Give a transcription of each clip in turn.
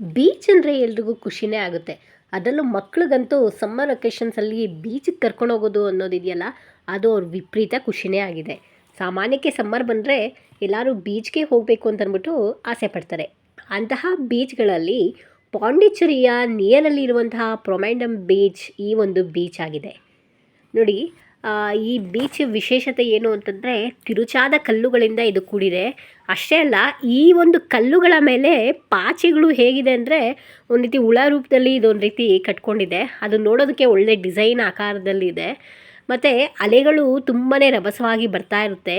Beach ಅಂದರೆ ಎಲ್ರಿಗೂ ಖುಷಿನೇ ಆಗುತ್ತೆ. ಅದರಲ್ಲೂ ಮಕ್ಳಿಗಂತೂ ಸಮ್ಮರ್ ವೆಕೇಷನ್ಸಲ್ಲಿ ಬೀಚಿಗೆ ಕರ್ಕೊಂಡು ಹೋಗೋದು ಅನ್ನೋದಿದೆಯಲ್ಲ, ಅದು ಅವ್ರ ವಿಪರೀತ ಖುಷಿನೇ ಆಗಿದೆ. ಸಾಮಾನ್ಯಕ್ಕೆ ಸಮ್ಮರ್ ಬಂದರೆ ಎಲ್ಲರೂ ಬೀಚ್ಗೆ ಹೋಗಬೇಕು ಅಂತಂದ್ಬಿಟ್ಟು ಆಸೆ ಪಡ್ತಾರೆ. ಅಂತಹ ಬೀಚ್ಗಳಲ್ಲಿ ಪಾಂಡಿಚೇರಿಯ ನಿಯರಲ್ಲಿರುವಂತಹ ಪ್ರೊಮ್ಯಾಂಡಮ್ ಬೀಚ್ ಈ ಒಂದು ಬೀಚ್ ಆಗಿದೆ. ನೋಡಿ ಈ ಬೀಚ್ ವಿಶೇಷತೆ ಏನು ಅಂತಂದರೆ ತಿರುಚಾದ ಕಲ್ಲುಗಳಿಂದ ಇದು ಕೂಡಿದೆ. ಅಷ್ಟೇ ಅಲ್ಲ, ಈ ಒಂದು ಕಲ್ಲುಗಳ ಮೇಲೆ ಪಾಚಿಗಳು ಹೇಗಿದೆ ಅಂದರೆ ಒಂದು ರೀತಿ ಹುಳ ರೂಪದಲ್ಲಿ ಇದೊಂದು ರೀತಿ ಕಟ್ಕೊಂಡಿದೆ. ಅದು ನೋಡೋದಕ್ಕೆ ಒಳ್ಳೆ ಡಿಸೈನ್ ಆಕಾರದಲ್ಲಿದೆ ಮತ್ತು ಅಲೆಗಳು ತುಂಬಾ ರಭಸವಾಗಿ ಬರ್ತಾ ಇರುತ್ತೆ.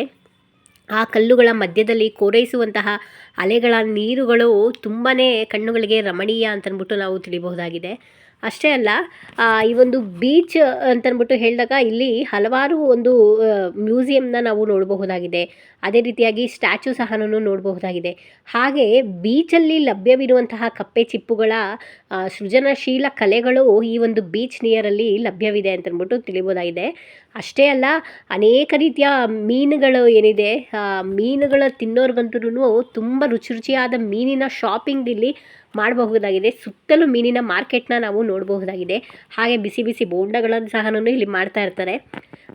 ಆ ಕಲ್ಲುಗಳ ಮಧ್ಯದಲ್ಲಿ ಕೋರೈಸುವಂತಹ ಅಲೆಗಳ ನೀರುಗಳು ತುಂಬಾ ಕಣ್ಣುಗಳಿಗೆ ರಮಣೀಯ ಅಂತಂದ್ಬಿಟ್ಟು ನಾವು ತಿಳಿಬಹುದಾಗಿದೆ. ಅಷ್ಟೇ ಅಲ್ಲ ಈ ಒಂದು ಬೀಚ್ ಅಂತಂದ್ಬಿಟ್ಟು ಹೇಳಿದಾಗ ಇಲ್ಲಿ ಹಲವಾರು ಒಂದು ಮ್ಯೂಸಿಯಂನ ನಾವು ನೋಡಬಹುದಾಗಿದೆ. ಅದೇ ರೀತಿಯಾಗಿ ಸ್ಟ್ಯಾಚು ಸಹ ನೋಡಬಹುದಾಗಿದೆ. ಹಾಗೆ ಬೀಚಲ್ಲಿ ಲಭ್ಯವಿರುವಂತಹ ಕಪ್ಪೆ ಚಿಪ್ಪುಗಳ ಸೃಜನಶೀಲ ಕಲೆಗಳು ಈ ಒಂದು ಬೀಚ್ ನಿಯರಲ್ಲಿ ಲಭ್ಯವಿದೆ ಅಂತಂದ್ಬಿಟ್ಟು ತಿಳಿಬೋದಾಗಿದೆ. ಅಷ್ಟೇ ಅಲ್ಲ, ಅನೇಕ ರೀತಿಯ ಮೀನುಗಳು ಏನಿದೆ ಮೀನುಗಳ ತಿನ್ನೋರ್ಗಂತೂ ತುಂಬ ರುಚಿ ರುಚಿಯಾದ ಮೀನಿನ ಶಾಪಿಂಗ್ ಇಲ್ಲಿ ಮಾಡಬಹುದಾಗಿದೆ. ಸುತ್ತಲೂ ಮೀನಿನ ಮಾರ್ಕೆಟ್ನ ನಾವು ನೋಡಬಹುದಾಗಿದೆ. ಹಾಗೆ ಬಿಸಿ ಬಿಸಿ ಬೋಂಡಗಳನ್ನು ಸಹ ಇಲ್ಲಿ ಮಾಡ್ತಾ ಇರ್ತಾರೆ.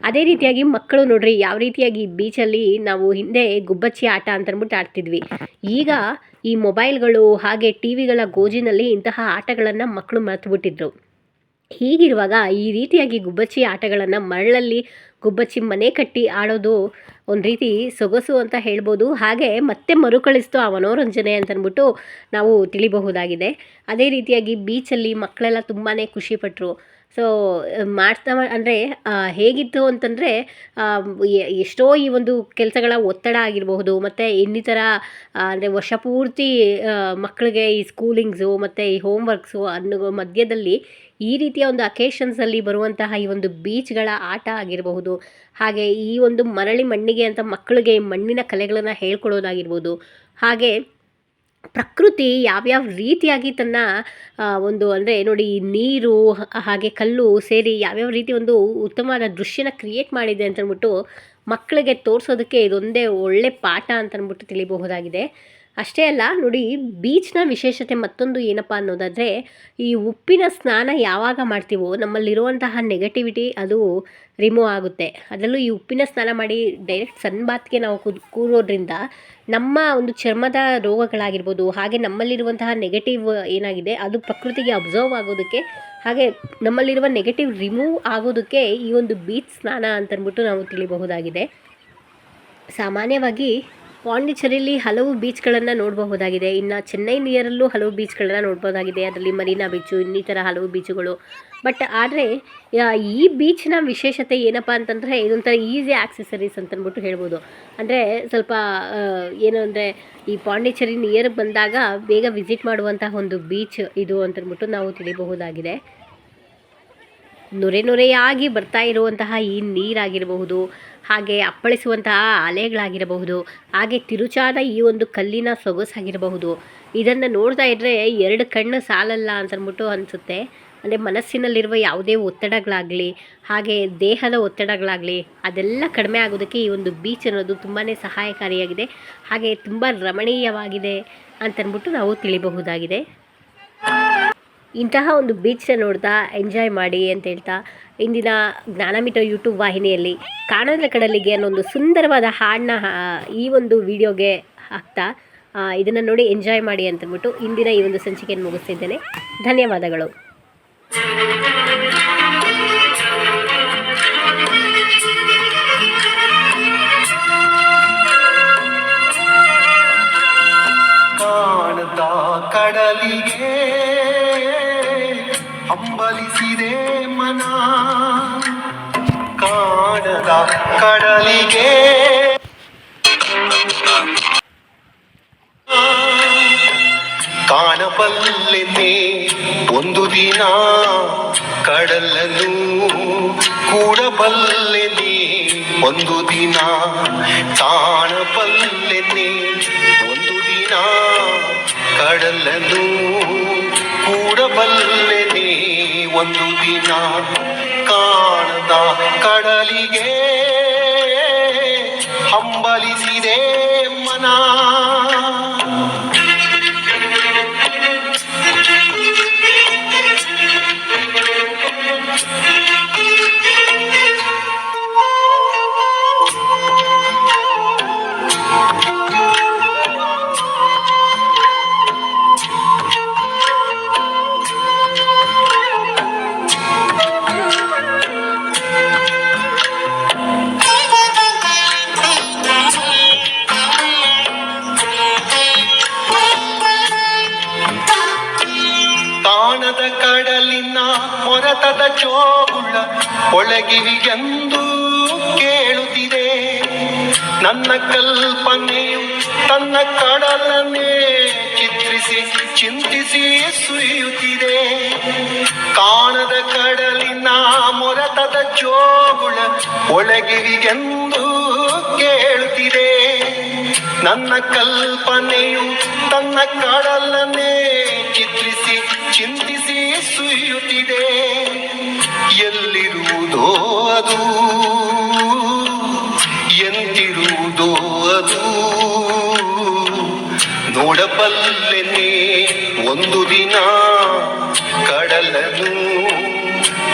ಅದೇ ರೀತಿಯಾಗಿ ಮಕ್ಕಳು ನೋಡ್ರಿ, ಯಾವ ರೀತಿಯಾಗಿ ಬೀಚಲ್ಲಿ ನಾವು ಹಿಂದೆ ಗುಬ್ಬಚ್ಚಿ ಆಟ ಅಂತ ಅಂದ್ಬಿಟ್ಟು ಆಡ್ತಿದ್ವಿ. ಈಗ ಈ ಮೊಬೈಲ್ಗಳು ಹಾಗೆ ಟಿ ವಿಗಳ ಗೋಜಿನಲ್ಲಿ ಇಂತಹ ಆಟಗಳನ್ನು ಮಕ್ಕಳು ಮರೆತುಬಿಟ್ಟಿದ್ರು. ಹೀಗಿರುವಾಗ ಈ ರೀತಿಯಾಗಿ ಗುಬ್ಬಚ್ಚಿ ಆಟಗಳನ್ನು ಮರಳಲ್ಲಿ ಗುಬ್ಬಚ್ಚಿ ಮನೆ ಕಟ್ಟಿ ಆಡೋದು ಒಂದು ರೀತಿ ಸೊಗಸು ಅಂತ ಹೇಳ್ಬೋದು. ಹಾಗೆ ಮತ್ತೆ ಮರುಕಳಿಸ್ತು ಆ ಮನೋರಂಜನೆ ಅಂತಂದ್ಬಿಟ್ಟು ನಾವು ತಿಳಿಬಹುದಾಗಿದೆ. ಅದೇ ರೀತಿಯಾಗಿ ಬೀಚಲ್ಲಿ ಮಕ್ಕಳೆಲ್ಲ ತುಂಬಾ ಖುಷಿಪಟ್ಟರು ಸೊ ಮಾಡ್ತಾ ಅಂದರೆ ಹೇಗಿತ್ತು ಅಂತಂದರೆ ಎಷ್ಟೋ ಈ ಒಂದು ಕೆಲಸಗಳ ಒತ್ತಡ ಆಗಿರಬಹುದು, ಮತ್ತು ಇನ್ನಿತರ ಅಂದರೆ ವರ್ಷ ಪೂರ್ತಿ ಮಕ್ಕಳಿಗೆ ಈ ಸ್ಕೂಲಿಂಗ್ಸು ಮತ್ತು ಈ ಹೋಮ್ವರ್ಕ್ಸು ಅನ್ನೋ ಮಧ್ಯದಲ್ಲಿ ಈ ರೀತಿಯ ಒಂದು ಅಕೇಶನ್ಸಲ್ಲಿ ಬರುವಂತಹ ಈ ಒಂದು ಬೀಚ್ಗಳ ಆಟ ಆಗಿರಬಹುದು, ಹಾಗೆ ಈ ಒಂದು ಮರಳಿ ಮಣ್ಣಿಗೆ ಅಂತ ಮಕ್ಕಳಿಗೆ ಮಣ್ಣಿನ ಕಲೆಗಳನ್ನು ಹೇಳ್ಕೊಡೋದಾಗಿರ್ಬೋದು, ಹಾಗೆ ಪ್ರಕೃತಿ ಯಾವ್ಯಾವ ರೀತಿಯಾಗಿ ತನ್ನ ಒಂದು ಅಂದರೆ ನೋಡಿ ನೀರು, ಹಾಗೆ ಕಲ್ಲು ಸೇರಿ ಯಾವ್ಯಾವ ರೀತಿ ಒಂದು ಉತ್ತಮವಾದ ದೃಶ್ಯನ ಕ್ರಿಯೇಟ್ ಮಾಡಿದೆ ಅಂತಂದ್ಬಿಟ್ಟು ಮಕ್ಕಳಿಗೆ ತೋರಿಸೋದಕ್ಕೆ ಇದೊಂದೇ ಒಳ್ಳೆ ಪಾಠ ಅಂತಂದ್ಬಿಟ್ಟು ತಿಳಿಬಹುದಾಗಿದೆ. ಅಷ್ಟೇ ಅಲ್ಲ, ನೋಡಿ ಬೀಚ್ನ ವಿಶೇಷತೆ ಮತ್ತೊಂದು ಏನಪ್ಪ ಅನ್ನೋದಾದರೆ, ಈ ಉಪ್ಪಿನ ಸ್ನಾನ ಯಾವಾಗ ಮಾಡ್ತೀವೋ, ನಮ್ಮಲ್ಲಿರುವಂತಹ ನೆಗೆಟಿವಿಟಿ ಅದು ರಿಮೂವ್ ಆಗುತ್ತೆ. ಅದರಲ್ಲೂ ಈ ಉಪ್ಪಿನ ಸ್ನಾನ ಮಾಡಿ ಡೈರೆಕ್ಟ್ ಸನ್ ಬಾತ್ಗೆ ನಾವು ಕುದ್, ಕೂರೋದ್ರಿಂದ ನಮ್ಮ ಒಂದು ಚರ್ಮದ ರೋಗಗಳಾಗಿರ್ಬೋದು, ಹಾಗೆ ನಮ್ಮಲ್ಲಿರುವಂತಹ ನೆಗೆಟಿವ್ ಏನಾಗಿದೆ, ಅದು ಪ್ರಕೃತಿಗೆ ಅಬ್ಸರ್ವ್ ಆಗೋದಕ್ಕೆ, ಹಾಗೆ ನಮ್ಮಲ್ಲಿರುವ ನೆಗೆಟಿವ್ ರಿಮೂವ್ ಆಗೋದಕ್ಕೆ ಈ ಒಂದು ಬೀಚ್ ಸ್ನಾನ ಅಂತಂದ್ಬಿಟ್ಟು ನಾವು ತಿಳಿಬಹುದಾಗಿದೆ. ಸಾಮಾನ್ಯವಾಗಿ ಪಾಂಡಿಚೇರಿಯಲ್ಲಿ ಹಲವು ಬೀಚ್ಗಳನ್ನು ನೋಡಬಹುದಾಗಿದೆ. ಇನ್ನು ಚೆನ್ನೈ ನಿಯರಲ್ಲೂ ಹಲವು ಬೀಚ್ಗಳನ್ನು ನೋಡ್ಬೋದಾಗಿದೆ ಅದರಲ್ಲಿ ಮರೀನಾ ಬೀಚು, ಇನ್ನಿತರ ಹಲವು ಬೀಚುಗಳು. ಬಟ್ ಆದರೆ ಈ ಬೀಚ್ನ ವಿಶೇಷತೆ ಏನಪ್ಪ ಅಂತಂದರೆ, ಇದೊಂಥರ ಈಸಿ ಆಕ್ಸೆಸರೀಸ್ ಅಂತಂದ್ಬಿಟ್ಟು ಹೇಳ್ಬೋದು. ಅಂದರೆ ಸ್ವಲ್ಪ ಏನು ಅಂದರೆ, ಈ ಪಾಂಡಿಚೇರಿ ನಿಯರ್ ಬಂದಾಗ ಬೇಗ ವಿಸಿಟ್ ಮಾಡುವಂತಹ ಒಂದು ಬೀಚ್ ಇದು ಅಂತಂದ್ಬಿಟ್ಟು ನಾವು ತಿಳಿಬಹುದಾಗಿದೆ. ನೊರೆ ನೊರೆಯಾಗಿ ಬರ್ತಾ ಇರುವಂತಹ ಈ ನೀರಾಗಿರಬಹುದು, ಹಾಗೆ ಅಪ್ಪಳಿಸುವಂತಹ ಅಲೆಗಳಾಗಿರಬಹುದು ಹಾಗೆ ತಿರುಚಾದ ಈ ಒಂದು ಕಲ್ಲಿನ ಸೊಗಸಾಗಿರಬಹುದು. ಇದನ್ನು ನೋಡ್ತಾ ಇದ್ದರೆ ಎರಡು ಕಣ್ಣು ಸಾಲಲ್ಲ ಅಂತಂದ್ಬಿಟ್ಟು ಅನಿಸುತ್ತೆ. ಅಂದರೆ ಮನಸ್ಸಿನಲ್ಲಿರುವ ಯಾವುದೇ ಒತ್ತಡಗಳಾಗಲಿ, ಹಾಗೆ ದೇಹದ ಒತ್ತಡಗಳಾಗಲಿ, ಅದೆಲ್ಲ ಕಡಿಮೆ ಆಗೋದಕ್ಕೆ ಈ ಒಂದು ಬೀಚ್ ಅನ್ನೋದು ತುಂಬಾ ಸಹಾಯಕಾರಿಯಾಗಿದೆ. ಹಾಗೆ ತುಂಬ ರಮಣೀಯವಾಗಿದೆ ಅಂತಂದ್ಬಿಟ್ಟು ನಾವು ತಿಳಿಬಹುದಾಗಿದೆ. ಇಂತಹ ಒಂದು ಬೀಚ್ನ ನೋಡ್ತಾ ಎಂಜಾಯ್ ಮಾಡಿ ಅಂತ ಹೇಳ್ತಾ ಇಂದಿನ ಜ್ಞಾನಮೀಠ ಯೂಟ್ಯೂಬ್ ವಾಹಿನಿಯಲ್ಲಿ ಕಾಣದ ಕಡಲಿಗೆ ಅನ್ನೋ ಒಂದು ಸುಂದರವಾದ ಹಾಡನ್ನ ಈ ಒಂದು ವಿಡಿಯೋಗೆ ಹಾಕ್ತಾ ಇದನ್ನು ನೋಡಿ ಎಂಜಾಯ್ ಮಾಡಿ ಅಂತಂದ್ಬಿಟ್ಟು ಇಂದಿನ ಈ ಒಂದು ಸಂಚಿಕೆಯನ್ನು ಮುಗಿಸ್ತಿದ್ದೇನೆ ಧನ್ಯವಾದಗಳು. ಕಡಲಿಗೆ. ಕಾಣಬಲ್ಲೆನೆ ಒಂದು ದಿನ ಕಡಲನು ಕೂಡಬಲ್ಲೆನೆ ಒಂದು ದಿನ ಕಾಣಬಲ್ಲೆನೆ ಒಂದು ದಿನ ಕಡಲನು ಕೂಡಬಲ್ಲೆನೆ ಒಂದು ದಿನ. ಕಾಣದ ಕಡಲಿಗೆ ಹಂಬಲಿಸಿದೆ ಮನ. ಜೋಗುಳ ಒಳಗಿವಿಗೆಂದು ಕೇಳುತ್ತಿದೆ. ನನ್ನ ಕಲ್ಪನೆಯು ತನ್ನ ಕಡಲನ್ನೇ ಚಿತ್ರಿಸಿ, ಚಿಂತಿಸಿ ಸುರಿಯುತ್ತಿದೆ. ಕಾಣದ ಕಡಲಿನ ಮೊರತದ ಜೋಗುಳ ಒಳಗಿರಿಗೆಂದು ಕೇಳುತ್ತಿದೆ. ನನ್ನ ಕಲ್ಪನೆಯು ತನ್ನ ಕಡಲನ್ನೇ ಚಿತ್ರಿಸಿ, ಚಿಂತಿಸಿ ಸುರಿಯುತ್ತಿದೆ. ಎಲ್ಲಿರುವುದೋ ಅದು ಎಂತಿರುವುದೋ ಅದು. ನೋಡಬಲ್ಲೆನೆ ಒಂದು ದಿನ ಕಡಲನು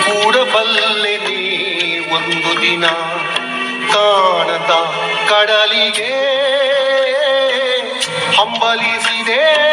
ಕೂಡಬಲ್ಲೆನೆ ಒಂದು ದಿನ ಕಾಣದ ಕಡಲಿಗೆ ಹಂಬಲಿಸಿದೆ.